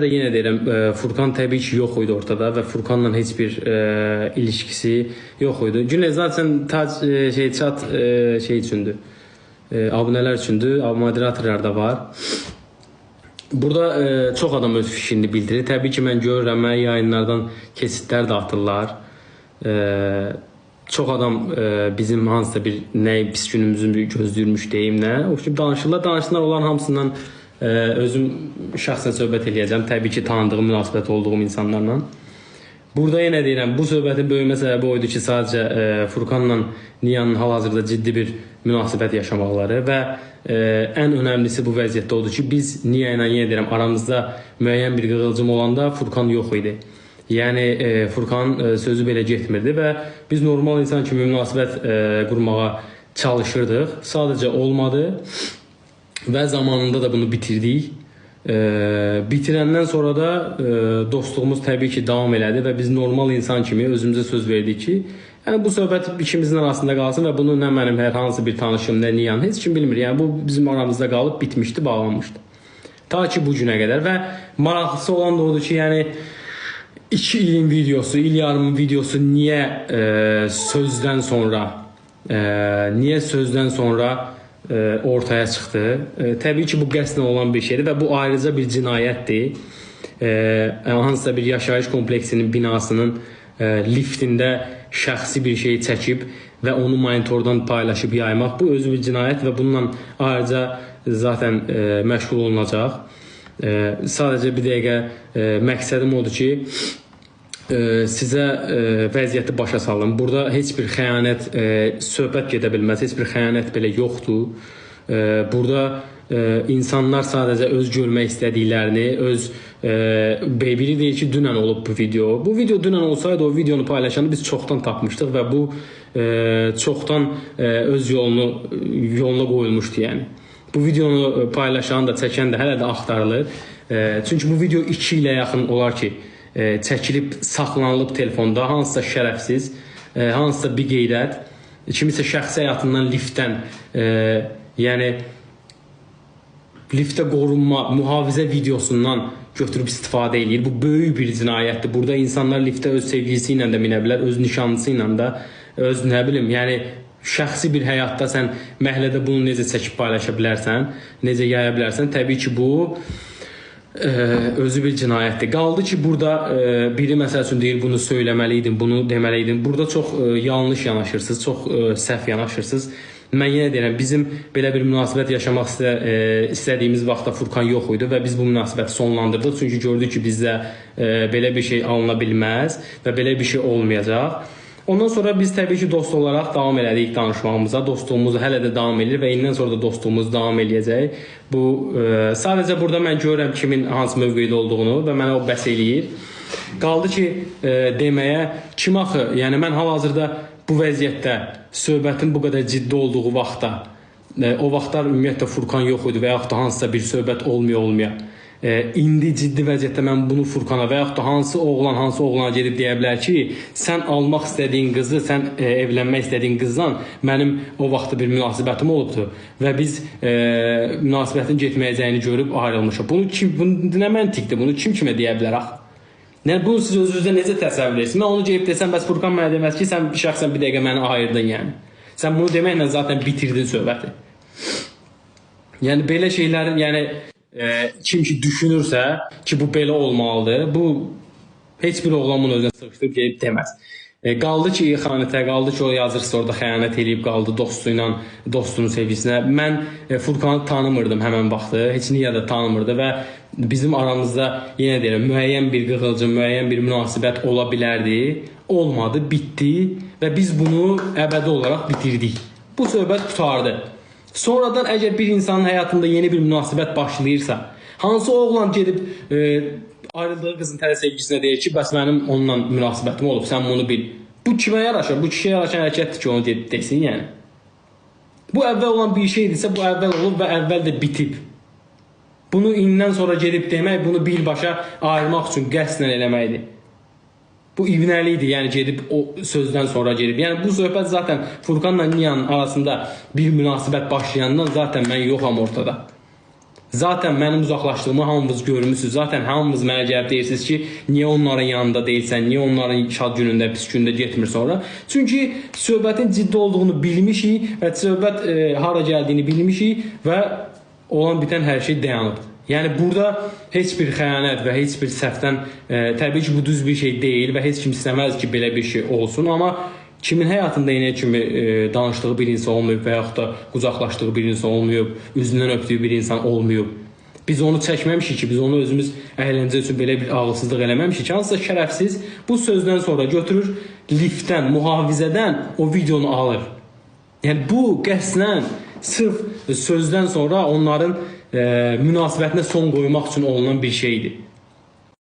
de yenə deyirəm, e, Furkan təbii ki yox idi ortada və Furkanla heç bir e, ilişkisi yox idi. Günə zaten tac e, şey chat e, şey üçündür. E, abunələr üçündür, moderatorlar da var. Burada e, çox adam öz fikrini bildirir. Təbii ki mən görürəm, mən yayınlardan keçidlər də atırlar. E, çox adam e, bizim hansısa bir nə pis günümüzü gözləyirmiş deyim nə. O kimi danışırlar. Danışanlar olan hamısından özüm şəxsən söhbət eləyəcəm. Təbii ki tanıdığım, münasibət olduğum insanlarla. Burada yenə deyirəm, bu söhbətin böyümə səbəbi o idi ki, sadəcə e, Furkanla Niyanın hal-hazırda ciddi bir münasibət yaşamaqları və e, ən önəmlisi bu vəziyyətdə odur ki, biz Niya ilə yenə deyirəm, aramızda müəyyən bir qığılcım olanda Furkan yox idi. Yəni e, Furkan e, sözü belə getmirdi və biz normal insan kimi münasibət e, qurmağa çalışırdıq. Sadəcə olmadı və zamanında da bunu bitirdik. E, bitirəndən sonra da e, dostluğumuz təbii ki davam elədi və biz normal insan kimi özümüzə söz verdik ki, yəni bu söhbət ikimizin arasında qalsın və bunu nə mənim hər hansı bir tanışım, nə Niyan heç kim bilmir. Yəni bu bizim aramızda qalıb bitmişdi, bağlanmışdı. Ta ki bu günə qədər və maraqlısı olan da odur ki, yəni 2 ilin videosu, il yarımın videosu niyə e, sözdən sonra e, niyə sözdən sonra ortaya çıxdı? E, təbii ki, bu qəsdən olan bir şeydir və bu ayrıca bir cinayətdir. E, hansısa bir yaşayış kompleksinin binasının e, liftində şəxsi bir şey çəkib və onu monitordan paylaşıb yaymaq bu özü bir cinayət və bununla ayrıca zaten e, məşğul olunacaq. E, sadəcə bir dəqiqə e, məqsədim odur ki, e, sizə e, vəziyyəti başa salım. Burada heç bir xəyanət e, söhbət gedə bilməz. Heç bir xəyanət belə yoxdur. E, burada insanlar sadəcə öz görmək istədiklərini, öz biri deyir ki, dünən olub bu video. Bu video dünən olsaydı o videonu paylaşanı biz çoxdan tapmışdıq və bu çoxdan öz yolunu yoluna qoyulmuşdu yəni. Bu videonu paylaşan da, çəkən də hələ də axtarılır. Çünki bu video 2 ilə yaxın olar ki, çəkilib saxlanılıb telefonda hansısa şərəfsiz, e, hansısa bir qeyrət, kimisə şəxsi həyatından liftdən, e, yəni liftə qorunma, mühafizə videosundan götürüb istifadə eləyir. Bu böyük bir cinayətdir. Burada insanlar liftə öz sevgilisi ilə də minə bilər, öz nişanlısı ilə də, öz nə bilim, yəni şəxsi bir həyatda sən məhəllədə bunu necə çəkib paylaşa bilərsən, necə yaya bilərsən? Təbii ki, bu e, özü bir cinayətdir. Qaldı ki, burada e, biri məsəl üçün deyir bunu söyləməli idim, bunu deməli idim. Burada çox e, yanlış yanaşırsınız, çox e, səhv yanaşırsınız. Mən yenə deyirəm, bizim belə bir münasibət yaşamaq istə, e, istədiyimiz vaxtda Furkan yox idi və biz bu münasibəti sonlandırdıq. Çünki gördük ki, bizdə e, belə bir şey alına bilməz və belə bir şey olmayacaq. Ondan sonra biz təbii ki, dost olaraq davam elədik danışmağımıza. Dostluğumuz hələ də davam edir və indən sonra da dostluğumuz davam eləyəcək. Bu e, sadəcə burada mən görürəm kimin hansı mövqedə olduğunu və mənə o bəs eləyir. Qaldı ki, e, deməyə kim axı, yəni mən hal-hazırda bu vəziyyətdə söhbətin bu qədər ciddi olduğu vaxtda, e, o vaxtlar ümumiyyətlə Furkan yox idi və yaxud da hansısa bir söhbət olmaya e, indi ciddi vəziyyətdə mən bunu Furkana və yaxud da hansı oğlan hansı oğlana gedib deyə bilər ki, sən almaq istədiyin qızı, sən e, evlənmək istədiyin qızdan mənim o vaxtda bir münasibətim olubdu və biz e, münasibətin getməyəcəyini görüb ayrılmışıq. Bunu kim bunu nə məntiqdir? Bunu kim kimə deyə bilər axı? Yəni bunu siz özünüzə necə təsəvvür edirsiniz? Mən onu gəlib desəm, bəs Furkan mənə deməz ki, sən şəxsən bir dəqiqə məni ayırdın yəni. Sən bunu deməklə zaten bitirdin söhbəti. Yəni belə şeylərin, yəni e, kim ki düşünürsə ki, bu belə olmalıdır, bu heç bir oğlan bunu özünə sıxışdırıb gəlib deməz. E, qaldı ki, xanətə qaldı ki, o yazırsa orada xəyanət eləyib qaldı dostu ilə, dostunun sevgisinə. Mən e, Furkanı tanımırdım həmin vaxtı, heç niyə də tanımırdı və bizim aramızda yenə deyirəm, müəyyən bir qığılcım, müəyyən bir münasibət ola bilərdi. Olmadı, bitdi və biz bunu əbədi olaraq bitirdik. Bu söhbət qutardı. Sonradan əgər bir insanın həyatında yeni bir münasibət başlayırsa, hansı oğlan gedib e, ayrıldığı qızın təzə sevgilisinə deyir ki, bəs mənim onunla münasibətim olub, sən bunu bil. Bu kimə yaraşır? Bu kişiyə yaraşan hərəkətdir ki, onu de desin, yəni. Bu əvvəl olan bir şeydirsə, bu əvvəl olub və əvvəl də bitib. Bunu indən sonra gedib demək, bunu birbaşa ayırmaq üçün qəsdən eləməkdir. Bu ivnəli idi, yəni gedib o sözdən sonra gedib. Yəni bu söhbət zaten Furkanla Niyanın arasında bir münasibət başlayandan zaten mən yoxam ortada. Zaten mənim uzaqlaşdığımı hamınız görmüsüz. Zaten hamınız mənə gəlib deyirsiniz ki, niyə onların yanında deyilsən, niyə onların şad günündə, pis gündə getmir sonra? Çünki söhbətin ciddi olduğunu bilmişik və söhbət e, hara gəldiyini bilmişik və olan bitən hər şey dayanıb. Yəni burada heç bir xəyanət və heç bir səhvdən e, təbii ki bu düz bir şey deyil və heç kim istəməz ki belə bir şey olsun, amma kimin həyatında yenə kimi e, danışdığı bir insan olmayıb və yaxud da qucaqlaşdığı bir insan olmayıb, üzündən öpdüyü bir insan olmayıb. Biz onu çəkməmişik ki, biz onu özümüz əyləncə üçün belə bir ağılsızlıq eləməmişik ki, hansısa şərəfsiz bu sözdən sonra götürür liftdən, mühafizədən o videonu alır. Yəni bu qəsdən sırf sözdən sonra onların e, münasibətinə son qoymaq üçün olunan bir şeydir.